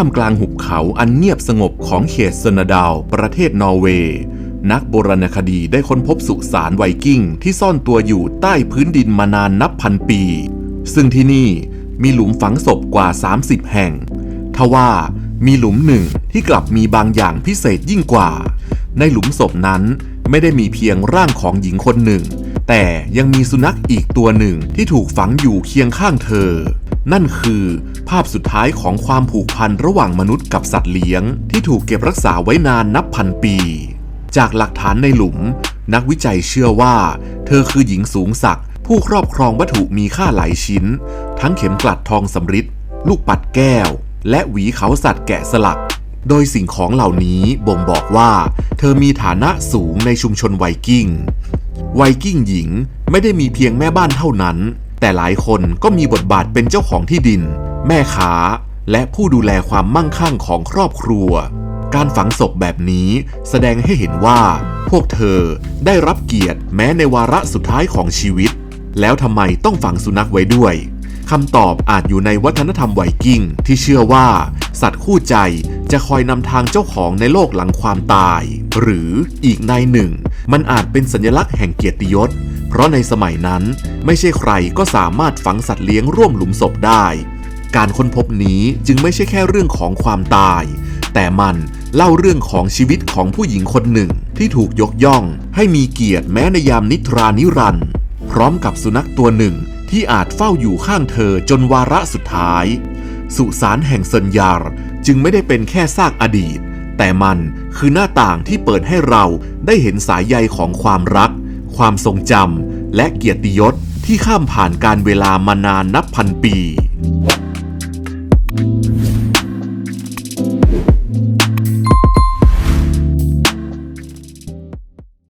ท่ามกลางหุบเขาอันเงียบสงบของเขตเซนดาว ประเทศนอร์เวย์ นักโบราณคดีได้ค้นพบสุสานไวกิ้งที่ซ่อนตัวอยู่ใต้พื้นดินมานานนับพันปี ซึ่งที่นี่มีหลุมฝังศพกว่า 30 แห่ง ทว่ามีหลุมหนึ่งที่กลับมีบางอย่างพิเศษยิ่งกว่า ในหลุมศพนั้นไม่ได้มีเพียงร่างของหญิงคนหนึ่ง แต่ยังมีสุนัขอีกตัวหนึ่งที่ถูกฝังอยู่เคียงข้างเธอ นั่นคือภาพสุดท้ายของความผูกพันระหว่างมนุษย์กับสัตว์เลี้ยง ที่ถูกเก็บรักษาไว้นานนับพันปี จากหลักฐานในหลุม นักวิจัยเชื่อว่า เธอคือหญิงสูงศักดิ์ผู้ครอบครองวัตถุมีค่าหลายชิ้น ทั้งเข็มกลัดทองสำริดลูกปัดแก้ว และหวีเขาสัตว์แกะสลัก โดยสิ่งของเหล่านี้บ่งบอกว่า เธอมีฐานะสูงในชุมชนไวกิ้งไวกิ้งหญิงไม่ได้มีเพียงแม่บ้านเท่านั้น แต่หลายคนก็มีบทบาทเป็นเจ้าของที่ดิน แม่ค้า และผู้ดูแลความมั่งคั่งของครอบครัว การฝังศพแบบนี้แสดงให้เห็นว่า พวกเธอได้รับเกียรติแม้ในวาระสุดท้ายของชีวิต แล้วทำไมต้องฝังสุนัขไว้ด้วยคำตอบอาจอยู่ในวัฒนธรรมไวกิ้งที่เชื่อว่า สัตว์คู่ใจจะคอยนำทางเจ้าของในโลกหลังความตาย หรืออีกในหนึ่ง มันอาจเป็นสัญลักษณ์แห่งเกียรติยศ เพราะในสมัยนั้นไม่ใช่ใครก็สามารถฝังสัตว์เลี้ยงร่วมหลุมศพได้ การค้นพบนี้จึงไม่ใช่แค่เรื่องของความตาย แต่มันเล่าเรื่องของชีวิตของผู้หญิงคนหนึ่งที่ถูกยกย่อง ให้มีเกียรติแม้ในยามนิทรานิรันด์พร้อมกับสุนัขตัวหนึ่งที่อาจเฝ้าอยู่ข้างเธอจนวาระสุดท้าย สุสานแห่งเซนยาร์จึงไม่ได้เป็นแค่ซากอดีต แต่มันคือหน้าต่างที่เปิดให้เราได้เห็นสายใยของความรัก ความทรงจำและเกียรติยศที่ข้ามผ่านการเวลามานานนับพันปี